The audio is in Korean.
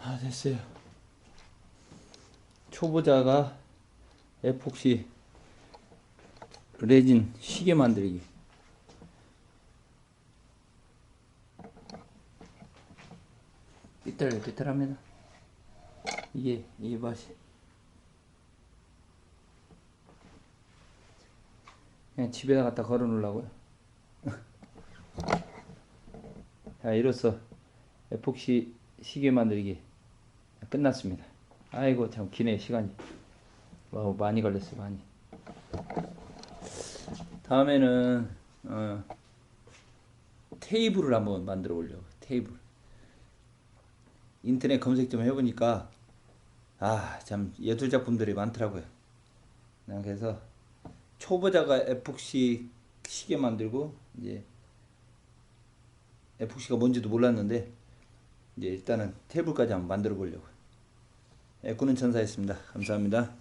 아 됐어요. 초보자가 에폭시 레진 시계 만들기. 삐뚤 삐뚤합니다. 이게 이 맛이. 그냥 집에다 갖다 걸어 놓으려고요 자 이로써 에폭시 시계 만들기 끝났습니다. 아이고 참 기네 시간이. 와우 많이 걸렸어요 많이. 다음에는 어, 테이블을 한번 만들어 보려고 테이블. 인터넷 검색 좀 해보니까 아 참 예술 작품들이 많더라고요. 난 그래서 초보자가 에폭시 시계 만들고 이제 에폭시가 뭔지도 몰랐는데 이제 일단은 테이블까지 한번 만들어 보려고 애꾸는 천사였습니다. 감사합니다